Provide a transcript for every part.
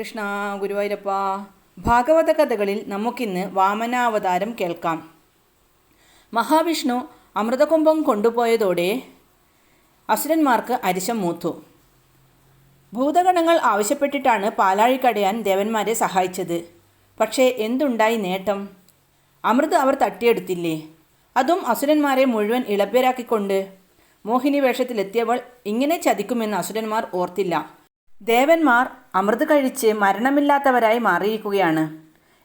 കൃഷ്ണ ഗുരുവായൂരപ്പ. ഭാഗവത കഥകളിൽ നമുക്കിന്ന് വാമനാവതാരം കേൾക്കാം. മഹാവിഷ്ണു അമൃതകുംഭം കൊണ്ടുപോയതോടെ അസുരന്മാർക്ക് അരിശം മൂത്തു. ഭൂതഗണങ്ങൾ ആവശ്യപ്പെട്ടിട്ടാണ് പാലാഴിക്കടയാൻ ദേവന്മാരെ സഹായിച്ചത്. പക്ഷേ എന്തുണ്ടായി നേട്ടം? അമൃത് അവർ തട്ടിയെടുത്തില്ലേ? അതും അസുരന്മാരെ മുഴുവൻ ഇളപ്പേരാക്കിക്കൊണ്ട്. മോഹിനി വേഷത്തിലെത്തിയവൾ ഇങ്ങനെ ചതിക്കുമെന്ന് അസുരന്മാർ ഓർത്തില്ല. ദേവന്മാർ അമൃത് കഴിച്ച് മരണമില്ലാത്തവരായി മാറിയിരിക്കുകയാണ്.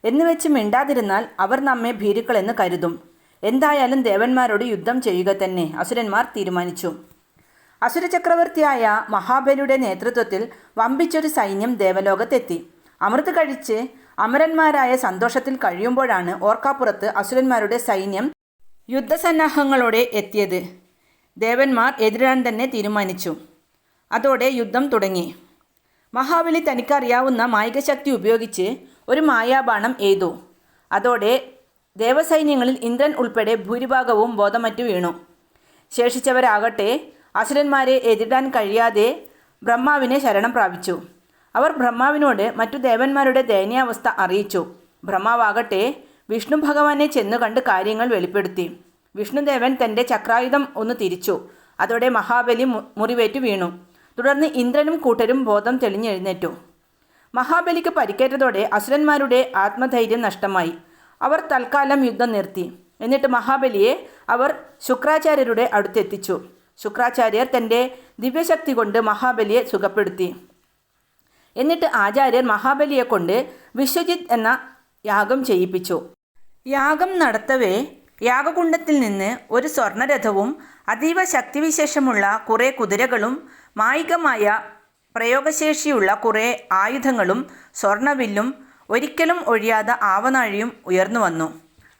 എന്നുവെച്ച് മിണ്ടാതിരുന്നാൽ അവർ നമ്മെ ഭീരുക്കളെന്ന് കരുതും. എന്തായാലും ദേവന്മാരോട് യുദ്ധം ചെയ്യുക തന്നെ അസുരന്മാർ തീരുമാനിച്ചു. അസുരചക്രവർത്തിയായ മഹാബലിയുടെ നേതൃത്വത്തിൽ വമ്പിച്ചൊരു സൈന്യം ദേവലോകത്തെത്തി. അമൃത് കഴിച്ച് അമരന്മാരായ സന്തോഷത്തിൽ കഴിയുമ്പോഴാണ് ഓർക്കാപ്പുറത്ത് അസുരന്മാരുടെ സൈന്യം യുദ്ധസന്നാഹങ്ങളോടെ എത്തിയത്. ദേവന്മാർ എതിരാൻ തന്നെ തീരുമാനിച്ചു. അതോടെ യുദ്ധം തുടങ്ങി. മഹാബലി തനിക്കറിയാവുന്ന മായികശക്തി ഉപയോഗിച്ച് ഒരു മായാബാണം എയ്തു. അതോടെ ദേവസൈന്യങ്ങളിൽ ഇന്ദ്രൻ ഉൾപ്പെടെ ഭൂരിഭാഗവും ബോധമറ്റു വീണു. ശേഷിച്ചവരാകട്ടെ അസുരന്മാരെ എതിരിടാൻ കഴിയാതെ ബ്രഹ്മാവിനെ ശരണം പ്രാപിച്ചു. അവർ ബ്രഹ്മാവിനോട് മറ്റു ദേവന്മാരുടെ ദയനീയാവസ്ഥ അറിയിച്ചു. ബ്രഹ്മാവാകട്ടെ വിഷ്ണു ഭഗവാനെ ചെന്നു കണ്ട് കാര്യങ്ങൾ വെളിപ്പെടുത്തി. വിഷ്ണുദേവൻ തന്റെ ചക്രായുധം ഒന്ന് തിരിച്ചു. അതോടെ മഹാബലി മുറിവേറ്റു വീണു. തുടർന്ന് ഇന്ദ്രനും കൂട്ടരും ബോധം തെളിഞ്ഞെഴുന്നേറ്റു. മഹാബലിക്ക് പരിക്കേറ്റതോടെ അസുരന്മാരുടെ ആത്മധൈര്യം നഷ്ടമായി. അവർ തൽക്കാലം യുദ്ധം നിർത്തി. എന്നിട്ട് മഹാബലിയെ അവർ ശുക്രാചാര്യരുടെ അടുത്തെത്തിച്ചു. ശുക്രാചാര്യർ തന്റെ ദിവ്യശക്തി കൊണ്ട് മഹാബലിയെ സുഖപ്പെടുത്തി. എന്നിട്ട് ആചാര്യർ മഹാബലിയെ കൊണ്ട് വിശ്വജിത്ത് എന്ന യാഗം ചെയ്യിപ്പിച്ചു. യാഗം നടത്തവേ യാഗകുണ്ടത്തിൽ നിന്ന് ഒരു സ്വർണരഥവും അതീവ ശക്തിവിശേഷമുള്ള കുറേ കുതിരകളും മായികമായ പ്രയോഗശേഷിയുള്ള കുറേ ആയുധങ്ങളും സ്വർണവില്ലും ഒരിക്കലും ഒഴിയാതെ ആവനാഴിയും ഉയർന്നു വന്നു.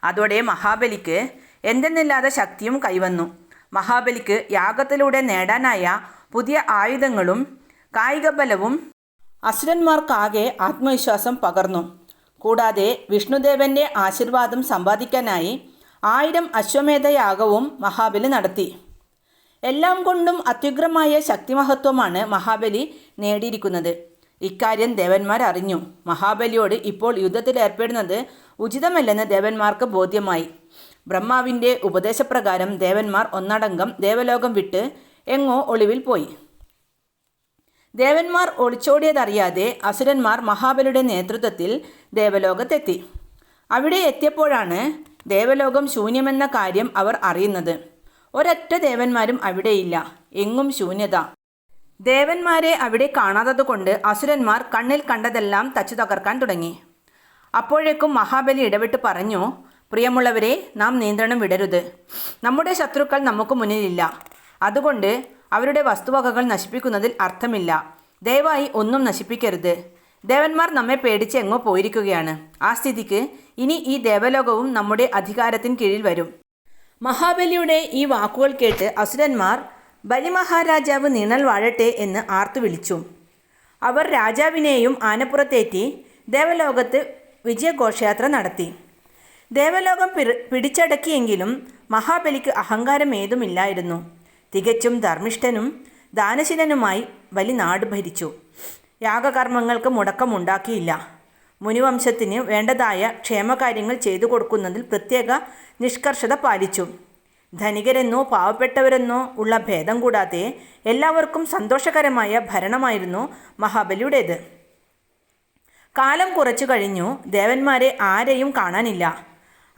അതോടെ മഹാബലിക്ക് എന്തെന്നില്ലാതെ ശക്തിയും കൈവന്നു. മഹാബലിക്ക് യാഗത്തിലൂടെ നേടാനായ പുതിയ ആയുധങ്ങളും കായികബലവും അസുരന്മാർക്കാകെ ആത്മവിശ്വാസം പകർന്നു. കൂടാതെ വിഷ്ണുദേവന്റെ ആശീർവാദം സമ്പാദിക്കാനായി ആയിരം അശ്വമേധയാഗവും മഹാബലി നടത്തി. എല്ലാം കൊണ്ടും അത്യുഗ്രമായ ശക്തിമഹത്വമാണ് മഹാബലി നേടിയിരിക്കുന്നത്. ഇക്കാര്യം ദേവന്മാർ അറിഞ്ഞു. മഹാബലിയോട് ഇപ്പോൾ യുദ്ധത്തിൽ ഏർപ്പെടുന്നത് ഉചിതമല്ലെന്ന് ദേവന്മാർക്ക് ബോധ്യമായി. ബ്രഹ്മാവിന്റെ ഉപദേശപ്രകാരം ദേവന്മാർ ഒന്നടങ്കം ദേവലോകം വിട്ട് എങ്ങോ ഒളിവിൽ പോയി. ദേവന്മാർ ഒളിച്ചോടിയതറിയാതെ അസുരന്മാർ മഹാബലിയുടെ നേതൃത്വത്തിൽ ദേവലോകത്തെത്തി. അവിടെ എത്തിയപ്പോഴാണ് ദേവലോകം ശൂന്യമെന്ന കാര്യം അവർ അറിയുന്നത്. ഒരൊറ്റ ദേവന്മാരും അവിടെയില്ല. എങ്ങും ശൂന്യത. ദേവന്മാരെ അവിടെ കാണാത്തതുകൊണ്ട് അസുരന്മാർ കണ്ണിൽ കണ്ടതെല്ലാം തച്ചു തകർക്കാൻ തുടങ്ങി. അപ്പോഴേക്കും മഹാബലി ഇടപെട്ട് പറഞ്ഞു പ്രിയമുള്ളവരെ നാം നിയന്ത്രണം വിടരുത്. നമ്മുടെ ശത്രുക്കൾ നമുക്ക് മുന്നിലില്ല. അതുകൊണ്ട് അവരുടെ വസ്തുവകകൾ നശിപ്പിക്കുന്നതിൽ അർത്ഥമില്ല. ദയവായി ഒന്നും നശിപ്പിക്കരുത്. ദേവന്മാർ നമ്മെ പേടിച്ച് എങ്ങോ പോയിരിക്കുകയാണ്. ആ സ്ഥിതിക്ക് ഇനി ഈ ദേവലോകവും നമ്മുടെ അധികാരത്തിന് കീഴിൽ വരും. മഹാബലിയുടെ ഈ വാക്കുകൾ കേട്ട് അസുരന്മാർ ബലിമഹാരാജാവ് നിണൽ വാഴട്ടെ എന്ന് ആർത്തു വിളിച്ചു. അവർ രാജാവിനെയും ആനപ്പുറത്തേറ്റി ദേവലോകത്ത് വിജയഘോഷയാത്ര നടത്തി. ദേവലോകം പിടിച്ചടക്കിയെങ്കിലും മഹാബലിക്ക് അഹങ്കാരം ഏതുമില്ലായിരുന്നു തികച്ചും ധർമ്മിഷ്ഠനും ദാനശീലനുമായി ബലി നാട് ഭരിച്ചു യാഗകർമ്മങ്ങൾക്ക് മുടക്കമുണ്ടാക്കിയില്ല. മുനിവംശത്തിന് വേണ്ടതായ ക്ഷേമകാര്യങ്ങൾ ചെയ്തു കൊടുക്കുന്നതിൽ പ്രത്യേക നിഷ്കർഷത പാലിച്ചു. ധനികരെന്നോ പാവപ്പെട്ടവരെന്നോ ഉള്ള ഭേദം കൂടാതെ എല്ലാവർക്കും സന്തോഷകരമായ ഭരണമായിരുന്നു മഹാബലിയുടേത്. കാലം കുറച്ചു കഴിഞ്ഞു ദേവന്മാരെ ആരെയും കാണാനില്ല.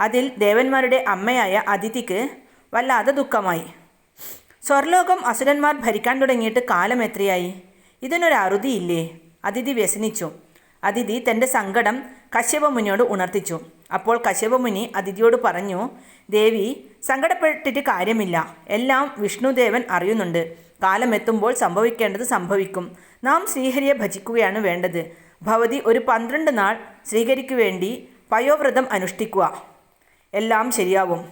അതിൽ ദേവന്മാരുടെ അമ്മയായ അതിഥിക്ക് വല്ലാതെ ദുഃഖമായി. സ്വർലോകം അസുരന്മാർ ഭരിക്കാൻ തുടങ്ങിയിട്ട് കാലം എത്രയായി? ഇതിനൊരു അറുതിയില്ലേ? അതിഥി വ്യസനിച്ചു. അതിഥി തന്റെ സങ്കടം കശ്യപമുനിയോട് ഉണർത്തിച്ചു. അപ്പോൾ കശ്യപമുനി അതിഥിയോട് പറഞ്ഞു ദേവി സങ്കടപ്പെട്ടിട്ട് കാര്യമില്ല. എല്ലാം വിഷ്ണുദേവൻ അറിയുന്നുണ്ട്. കാലമെത്തുമ്പോൾ സംഭവിക്കേണ്ടത് സംഭവിക്കും. നാം ശ്രീഹരിയെ ഭജിക്കുകയാണ് വേണ്ടത്. ഭവതി ഒരു പന്ത്രണ്ട് നാൾ ശ്രീഹരിക്കു വേണ്ടി പയോവ്രതം അനുഷ്ഠിക്കുക. എല്ലാം ശരിയാവും.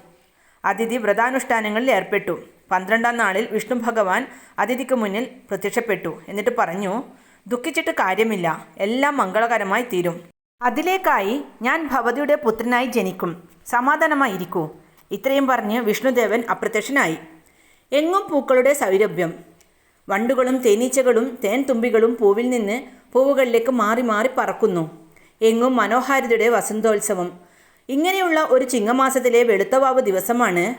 അതിഥി വ്രതാനുഷ്ഠാനങ്ങളിൽ ഏർപ്പെട്ടു. പന്ത്രണ്ടാം നാളിൽ വിഷ്ണു ഭഗവാൻ അതിഥിക്ക് മുന്നിൽ പ്രത്യക്ഷപ്പെട്ടു. എന്നിട്ട് പറഞ്ഞു ദുഃഖിച്ചിട്ട് കാര്യമില്ല. എല്ലാം മംഗളകരമായി തീരും. അതിലേക്കായി ഞാൻ ഭവതിയുടെ പുത്രനായി ജനിക്കും. സമാധാനമായിരിക്കൂ. ഇത്രയും പറഞ്ഞ് വിഷ്ണുദേവൻ അപ്രത്യക്ഷനായി. എങ്ങും പൂക്കളുടെ സൗരഭ്യം. വണ്ടുകളും തേനീച്ചകളും തേൻ തുമ്പികളും പൂവിൽ നിന്ന് പൂവുകളിലേക്ക് മാറി മാറി പറക്കുന്നു. എങ്ങും മനോഹാരിതയുടെ വസന്തോത്സവം. ഇങ്ങനെയുള്ള ഒരു ചിങ്ങമാസത്തിലെ വെളുത്തവാവ് ദിവസമാണ്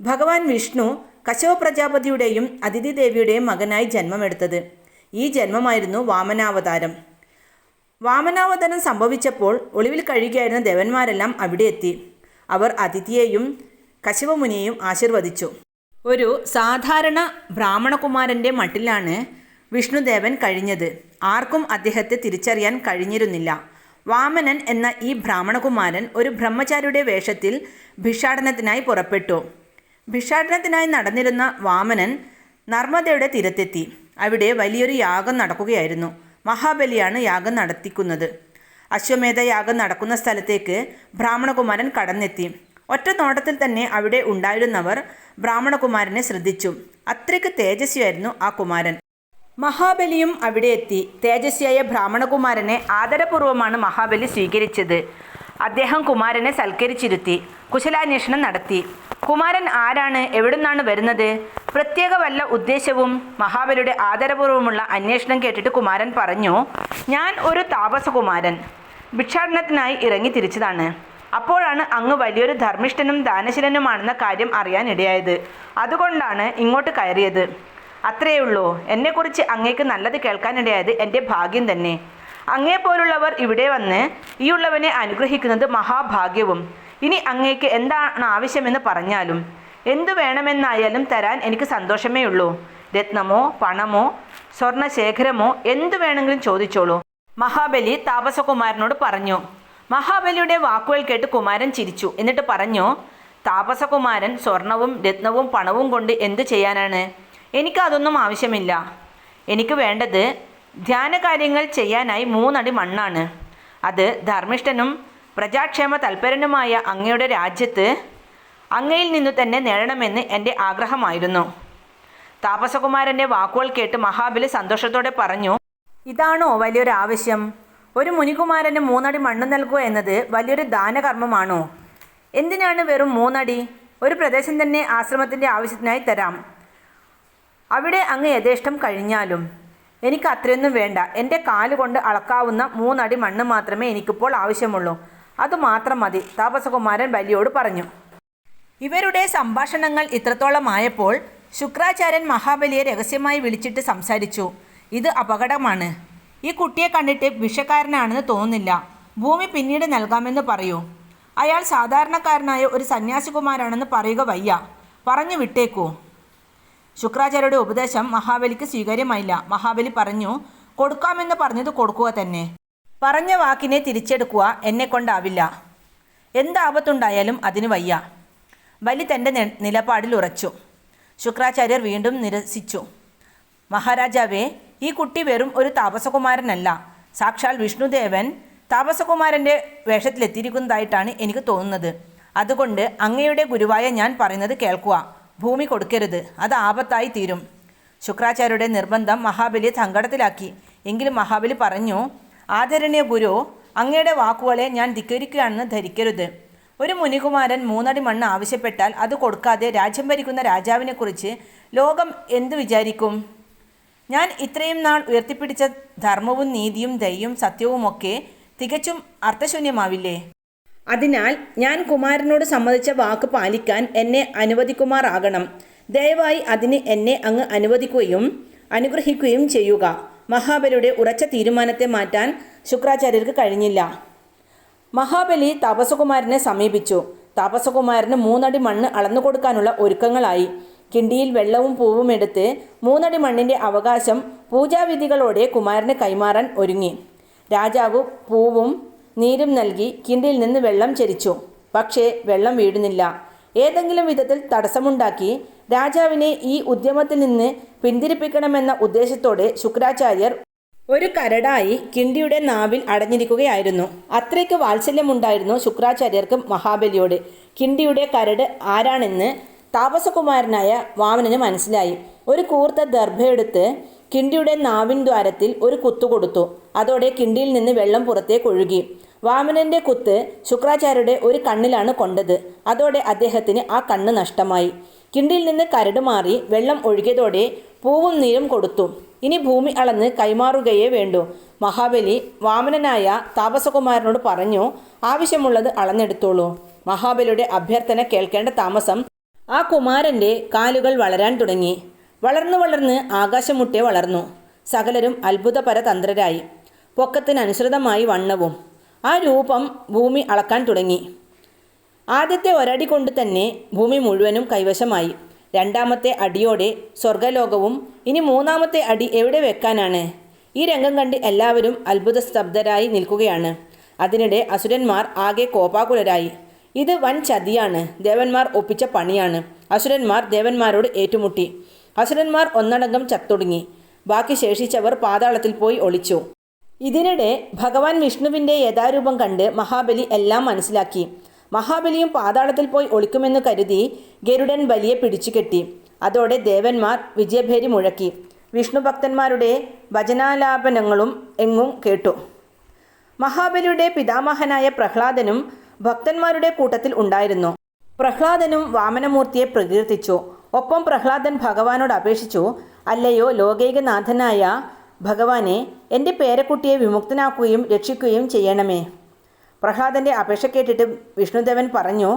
ഭഗവാൻ വിഷ്ണു കശവ പ്രജാപതിയുടെയും അതിഥി ദേവിയുടെയും മകനായി ജന്മമെടുത്തത്. ഈ ജന്മമായിരുന്നു വാമനാവതാരം. വാമനാവതാരം സംഭവിച്ചപ്പോൾ ഒളിവിൽ കഴിയുകയായിരുന്ന ദേവന്മാരെല്ലാം അവിടെ എത്തി. അവർ അതിഥിയെയും കശവമുനിയെയും ആശീർവദിച്ചു. ഒരു സാധാരണ ബ്രാഹ്മണകുമാരന്റെ മട്ടിലാണ് വിഷ്ണുദേവൻ കഴിഞ്ഞത്. ആർക്കും അദ്ദേഹത്തെ തിരിച്ചറിയാൻ കഴിഞ്ഞിരുന്നില്ല. വാമനൻ എന്ന ഈ ബ്രാഹ്മണകുമാരൻ ഒരു ബ്രഹ്മചാരിയുടെ വേഷത്തിൽ ഭിക്ഷാടനത്തിനായി പുറപ്പെട്ടു. ഭിക്ഷാടനത്തിനായി നടന്നിരുന്ന വാമനൻ നർമ്മദയുടെ തീരത്തെത്തി. അവിടെ വലിയൊരു യാഗം നടക്കുകയായിരുന്നു. മഹാബലിയാണ് യാഗം നടത്തിക്കുന്നത്. അശ്വമേധ യാഗം നടക്കുന്ന സ്ഥലത്തേക്ക് ബ്രാഹ്മണകുമാരൻ കടന്നെത്തി. ഒറ്റ നോട്ടത്തിൽ തന്നെ അവിടെ ഉണ്ടായിരുന്നവർ ബ്രാഹ്മണകുമാരനെ ശ്രദ്ധിച്ചു. അത്രയ്ക്ക് തേജസ്വിയായിരുന്നു ആ കുമാരൻ. മഹാബലിയും അവിടെ എത്തി. തേജസ്വിയായ ബ്രാഹ്മണകുമാരനെ ആദരപൂർവമാണ് മഹാബലി സ്വീകരിച്ചത്. അദ്ദേഹം കുമാരനെ സൽക്കരിച്ചിരുത്തി. കുശലാന്വേഷണം നടത്തി. കുമാരൻ ആരാണ്? എവിടുന്നാണ് വരുന്നത്? പ്രത്യേക വല്ല ഉദ്ദേശവും മഹാബലിയുടെ ആദരപൂർവമുള്ള അന്വേഷണം കേട്ടിട്ട് കുമാരൻ പറഞ്ഞു ഞാൻ ഒരു താപസകുമാരൻ. ഭിക്ഷാടനത്തിനായി ഇറങ്ങി തിരിച്ചതാണ്. അപ്പോഴാണ് അങ്ങ് വലിയൊരു ധർമ്മിഷ്ഠനും ദാനശീലനുമാണെന്ന കാര്യം അറിയാനിടയായത് അതുകൊണ്ടാണ് ഇങ്ങോട്ട് കയറിയത്. അത്രയേ ഉള്ളൂ എന്നെക്കുറിച്ച് അങ്ങേക്ക് നല്ലത് കേൾക്കാനിടയായത് എന്റെ ഭാഗ്യം തന്നെ. അങ്ങേപ്പോലുള്ളവർ ഇവിടെ വന്ന് ഈ ഉള്ളവനെ അനുഗ്രഹിക്കുന്നത് മഹാഭാഗ്യവും. ഇനി അങ്ങേക്ക് എന്താണ് ആവശ്യമെന്ന് പറഞ്ഞാലും എന്തു വേണമെന്നായാലും തരാൻ എനിക്ക് സന്തോഷമേ ഉള്ളൂ. രത്നമോ പണമോ സ്വർണശേഖരമോ എന്തു വേണമെങ്കിലും ചോദിച്ചോളൂ. മഹാബലി താപസകുമാരനോട് പറഞ്ഞു മഹാബലിയുടെ വാക്കുകൾ കേട്ട് കുമാരൻ ചിരിച്ചു. എന്നിട്ട് പറഞ്ഞു താപസകുമാരൻ സ്വർണവും രത്നവും പണവും കൊണ്ട് എന്തു ചെയ്യാനാണ്? എനിക്ക് അതൊന്നും ആവശ്യമില്ല. എനിക്ക് വേണ്ടത് ധ്യാനകാര്യങ്ങൾ ചെയ്യാനായി മൂന്നടി മണ്ണാണ്. അത് ധർമ്മിഷ്ഠനും പ്രജാക്ഷേമ തൽപരനുമായ അങ്ങയുടെ രാജ്യത്ത് അങ്ങയിൽ നിന്നു തന്നെ നേടണമെന്ന് എന്റെ ആഗ്രഹമായിരുന്നു. താപസകുമാരന്റെ വാക്കുകൾ കേട്ട് മഹാബലി സന്തോഷത്തോടെ പറഞ്ഞു ഇതാണോ വലിയൊരു ആവശ്യം? ഒരു മുനികുമാരന് മൂന്നടി മണ്ണ് നൽകുക എന്നത് വലിയൊരു ദാനകർമ്മമാണോ? എന്തിനാണ് വെറും മൂന്നടി? ഒരു പ്രദേശം തന്നെ ആശ്രമത്തിന്റെ ആവശ്യത്തിനായി തരാം. അവിടെ അങ്ങ് യഥേഷ്ടം കഴിഞ്ഞാലും. എനിക്ക് അത്രയൊന്നും വേണ്ട. എന്റെ കാലുകൊണ്ട് അളക്കാവുന്ന മൂന്നടി മണ്ണ് മാത്രമേ എനിക്കിപ്പോൾ ആവശ്യമുള്ളൂ. അത് മാത്രം മതി താപസകുമാരൻ ബലിയോട് പറഞ്ഞു. ഇവരുടെ സംഭാഷണങ്ങൾ ഇത്രത്തോളമായപ്പോൾ ശുക്രാചാര്യൻ മഹാബലിയെ രഹസ്യമായി വിളിച്ചിട്ട് സംസാരിച്ചു. ഇത് അപകടമാണ്. ഈ കുട്ടിയെ കണ്ടിട്ട് വിഷക്കാരനാണെന്ന് തോന്നുന്നില്ല. ഭൂമി പിന്നീട് നൽകാമെന്ന് പറയൂ. അയാൾ സാധാരണക്കാരനായ ഒരു സന്യാസികുമാരാണെന്ന് പറയുക വയ്യ. പറഞ്ഞു വിട്ടേക്കൂ. ശുക്രാചാര്യയുടെ ഉപദേശം മഹാബലിക്ക് സ്വീകാര്യമായില്ല. മഹാബലി പറഞ്ഞു കൊടുക്കാമെന്ന് പറഞ്ഞത് കൊടുക്കുക തന്നെ. പറഞ്ഞ വാക്കിനെ തിരിച്ചെടുക്കുക എന്നെ കൊണ്ടാവില്ല എന്താപത്തുണ്ടായാലും അതിന് വയ്യ. ബലി തന്റെ നിലപാടിൽ ഉറച്ചു. ശുക്രാചാര്യർ വീണ്ടും നിരസിച്ചു. മഹാരാജാവേ ഈ കുട്ടി വെറും ഒരു താപസകുമാരനല്ല. സാക്ഷാൽ വിഷ്ണുദേവൻ താപസകുമാരന്റെ വേഷത്തിലെത്തിയിരിക്കുന്നതായിട്ടാണ് എനിക്ക് തോന്നുന്നത്. അതുകൊണ്ട് അങ്ങയുടെ ഗുരുവായ ഞാൻ പറയുന്നത് കേൾക്കുക. ഭൂമി കൊടുക്കരുത്. അത് ആപത്തായി തീരും. ശുക്രാചാര്യരുടെ നിർബന്ധം മഹാബലിയെ സങ്കടത്തിലാക്കി. എങ്കിലും മഹാബലി പറഞ്ഞു ആദരണീയ ഗുരു അങ്ങയുടെ വാക്കുകളെ ഞാൻ ധിക്കരിക്കുകയാണെന്ന് ധരിക്കരുത്. ഒരു മുനികുമാരൻ മൂന്നടി മണ്ണ് ആവശ്യപ്പെട്ടാൽ അത് കൊടുക്കാതെ രാജ്യം ഭരിക്കുന്ന രാജാവിനെക്കുറിച്ച് ലോകം എന്ത് വിചാരിക്കും? ഞാൻ ഇത്രയും നാൾ ഉയർത്തിപ്പിടിച്ച ധർമ്മവും നീതിയും ദയയും സത്യവുമൊക്കെ തികച്ചും അർത്ഥശൂന്യമാവില്ലേ? അതിനാൽ ഞാൻ കുമാരനോട് സമ്മതിച്ച വാക്ക് പാലിക്കാൻ എന്നെ അനുവദിക്കുമാറാകണം. ദയവായി അതിന് എന്നെ അങ്ങ് അനുവദിക്കുകയും അനുഗ്രഹിക്കുകയും ചെയ്യുക. മഹാബലിയുടെ ഉറച്ച തീരുമാനത്തെ മാറ്റാൻ ശുക്രാചാര്യർക്ക് കഴിഞ്ഞില്ല. മഹാബലി താപസകുമാരനെ സമീപിച്ചു. താപസകുമാരന് മൂന്നടി മണ്ണ് അളന്നു കൊടുക്കാനുള്ള ഒരുക്കങ്ങളായി. കിണ്ടിയിൽ വെള്ളവും പൂവും എടുത്ത് മൂന്നടി മണ്ണിന്റെ അവകാശം പൂജാവിധികളോടെ കുമാരന് കൈമാറാൻ ഒരുങ്ങി. രാജാവ് പൂവും നീരും നൽകി കിണ്ടിയിൽ നിന്ന് വെള്ളം ചരിച്ചു. പക്ഷേ വെള്ളം വീഴുന്നില്ല. ഏതെങ്കിലും വിധത്തിൽ തടസ്സമുണ്ടാക്കി രാജാവിനെ ഈ ഉദ്യമത്തിൽ നിന്ന് പിന്തിരിപ്പിക്കണമെന്ന ഉദ്ദേശത്തോടെ ശുക്രാചാര്യർ ഒരു കരടായി കിണ്ടിയുടെ നാവിൽ അടഞ്ഞിരിക്കുകയായിരുന്നു. അത്രയ്ക്ക് വാത്സല്യമുണ്ടായിരുന്നു ശുക്രാചാര്യർക്ക് മഹാബലിയോട്. കിണ്ടിയുടെ കരട് ആരാണെന്ന് താപസകുമാരനായ വാമനന് മനസ്സിലായി. ഒരു കൂർത്ത ദർഭയെടുത്ത് കിണ്ടിയുടെ നാവിൻ ദ്വാരത്തിൽ ഒരു കുത്തു കൊടുത്തു. അതോടെ കിണ്ടിയിൽ നിന്ന് വെള്ളം പുറത്തേക്ക് ഒഴുകി. വാമനന്റെ കുത്ത് ശുക്രാചാര്യരുടെ ഒരു കണ്ണിലാണ് കൊണ്ടത്. അതോടെ അദ്ദേഹത്തിന് ആ കണ്ണ് നഷ്ടമായി. കിണ്ടിയിൽ നിന്ന് കരട് മാറി വെള്ളം ഒഴുകിയതോടെ പൂവും നീരും കൊടുത്തു. ഇനി ഭൂമി അളന്ന് കൈമാറുകയേ വേണ്ടൂ. മഹാബലി വാമനനായ താപസകുമാരനോട് പറഞ്ഞു ആവശ്യമുള്ളത് അളന്നെടുത്തോളൂ മഹാബലിയുടെ അഭ്യർത്ഥന കേൾക്കേണ്ട താമസം ആ കുമാരന്റെ കാലുകൾ വളരാൻ തുടങ്ങി. വളർന്നു വളർന്ന് ആകാശമുട്ടെ വളർന്നു. സകലരും അത്ഭുതപരതന്ത്രരായി പൊക്കത്തിനനുസൃതമായി വണ്ണവും. ആ രൂപം ഭൂമി അളക്കാൻ തുടങ്ങി. ആദ്യത്തെ ഒരടി കൊണ്ട് തന്നെ ഭൂമി മുഴുവനും കൈവശമായി. രണ്ടാമത്തെ അടിയോടെ സ്വർഗലോകവും ഇനി മൂന്നാമത്തെ അടി എവിടെ വെക്കാനാണ്? ഈ രംഗം കണ്ട് എല്ലാവരും അത്ഭുത സ്തബ്ധരായി നിൽക്കുകയാണ്. അതിനിടെ അസുരന്മാർ ആകെ കോപാകുലരായി. ഇത് വൻ ചതിയാണ്. ദേവന്മാർ ഒപ്പിച്ച പണിയാണ്. അസുരന്മാർ ദേവന്മാരോട് ഏറ്റുമുട്ടി. അസുരന്മാർ ഒന്നടങ്കം ചത്തൊടുങ്ങി. ബാക്കി ശേഷിച്ചവർ പാതാളത്തിൽ പോയി ഒളിച്ചു. ഇതിനിടെ ഭഗവാൻ വിഷ്ണുവിന്റെ യഥാരൂപം കണ്ട് മഹാബലി എല്ലാം മനസ്സിലാക്കി. മഹാബലിയും പാതാളത്തിൽ പോയി ഒളിക്കുമെന്ന് കരുതി ഗരുഡൻ ബലിയെ പിടിച്ചു കെട്ടി. അതോടെ ദേവന്മാർ വിജയഭേരി മുഴക്കി. വിഷ്ണു ഭക്തന്മാരുടെ ഭജനാലാപനങ്ങളും എങ്ങും കേട്ടു. മഹാബലിയുടെ പിതാമഹനായ പ്രഹ്ലാദനും ഭക്തന്മാരുടെ കൂട്ടത്തിൽ ഉണ്ടായിരുന്നു. പ്രഹ്ലാദനും വാമനമൂർത്തിയെ പ്രകീർത്തിച്ചു. ഒപ്പം പ്രഹ്ലാദൻ ഭഗവാനോട് അപേക്ഷിച്ചു അല്ലയോ ലോകൈകനാഥനായ ഭഗവാനെ എന്റെ പേരക്കുട്ടിയെ വിമുക്തനാക്കുകയും രക്ഷിക്കുകയും ചെയ്യണമേ. പ്രഹ്ലാദന്റെ അപേക്ഷ കേട്ടിട്ട് വിഷ്ണുദേവൻ പറഞ്ഞു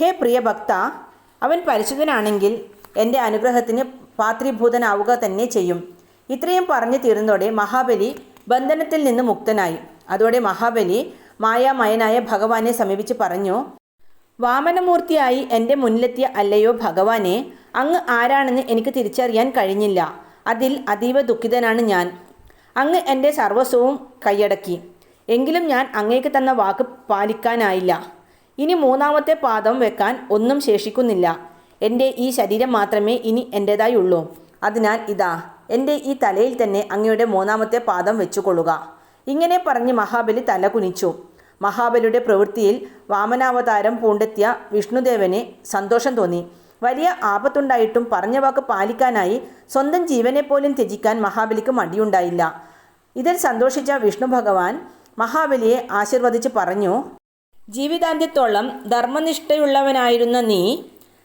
ഹേ പ്രിയ ഭക്ത അവൻ പരിശുദ്ധനാണെങ്കിൽ എന്റെ അനുഗ്രഹത്തിന് പാത്രീഭൂതനാവുക തന്നെ ചെയ്യും ഇത്രയും പറഞ്ഞു തീർന്നതോടെ മഹാബലി ബന്ധനത്തിൽ നിന്ന് മുക്തനായി. അതോടെ മഹാബലി മായാമയനായ ഭഗവാനെ സമീപിച്ച് പറഞ്ഞു വാമനമൂർത്തിയായി എന്റെ മുന്നിലെത്തിയ അല്ലയോ ഭഗവാനെ അങ്ങ് ആരാണെന്ന് എനിക്ക് തിരിച്ചറിയാൻ കഴിഞ്ഞില്ല. അതിൽ അതീവ ദുഃഖിതനാണ് ഞാൻ. അങ്ങ് എന്റെ സർവസ്വവും കൈയടക്കി. എങ്കിലും ഞാൻ അങ്ങേക്ക് തന്ന വാക്ക് പാലിക്കാനായില്ല. ഇനി മൂന്നാമത്തെ പാദം വെക്കാൻ ഒന്നും ശേഷിക്കുന്നില്ല. എന്റെ ഈ ശരീരം മാത്രമേ ഇനി എന്റേതായി ഉള്ളൂ അതിനാൽ ഇതാ എന്റെ ഈ തലയിൽ തന്നെ അങ്ങയുടെ മൂന്നാമത്തെ പാദം വെച്ചുകൊള്ളുക. ഇങ്ങനെ പറഞ്ഞ് മഹാബലി തല കുനിച്ചു. മഹാബലിയുടെ പ്രവൃത്തിയിൽ വാമനാവതാരം പൂണ്ടെത്തിയ വിഷ്ണുദേവന് സന്തോഷം തോന്നി. വലിയ ആപത്തുണ്ടായിട്ടും പറഞ്ഞ വാക്ക് പാലിക്കാനായി സ്വന്തം ജീവനെ പോലും ത്യജിക്കാൻ മഹാബലിക്ക് മടിയുണ്ടായില്ല. ഇതിൽ സന്തോഷിച്ച വിഷ്ണു ഭഗവാൻ മഹാബലിയെ ആശീർവദിച്ച് പറഞ്ഞു ജീവിതാന്ത്യത്തോളം ധർമ്മനിഷ്ഠയുള്ളവനായിരുന്ന നീ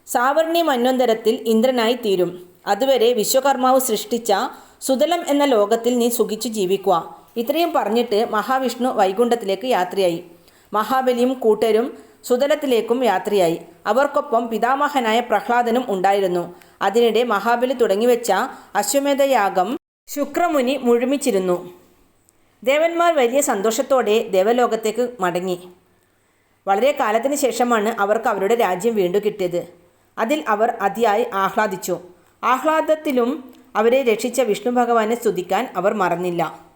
സാവർണി മന്വന്തരത്തിൽ ഇന്ദ്രനായി തീരും. അതുവരെ വിശ്വകർമാവ് സൃഷ്ടിച്ച സുതലം എന്ന ലോകത്തിൽ നീ സുഖിച്ചു ജീവിക്കുക. ഇത്രയും പറഞ്ഞിട്ട് മഹാവിഷ്ണു വൈകുണ്ഠത്തിലേക്ക് യാത്രയായി. മഹാബലിയും കൂട്ടരും സുതലത്തിലേക്കും യാത്രയായി. അവർക്കൊപ്പം പിതാമഹനായ പ്രഹ്ലാദനും ഉണ്ടായിരുന്നു. അതിനിടെ മഹാബലി തുടങ്ങിവെച്ച അശ്വമേധയാഗം ശുക്രമുനി മുഴുമിച്ചിരുന്നു. ദേവന്മാർ വലിയ സന്തോഷത്തോടെ ദേവലോകത്തേക്ക് മടങ്ങി. വളരെ കാലത്തിന് ശേഷമാണ് അവർക്ക് അവരുടെ രാജ്യം വീണ്ടും കിട്ടിയത്. അതിൽ അവർ അതിയായി ആഹ്ലാദിച്ചു. ആഹ്ലാദത്തിലും അവരെ രക്ഷിച്ച വിഷ്ണു ഭഗവാനെ സ്തുതിക്കാൻ അവർ മറന്നില്ല.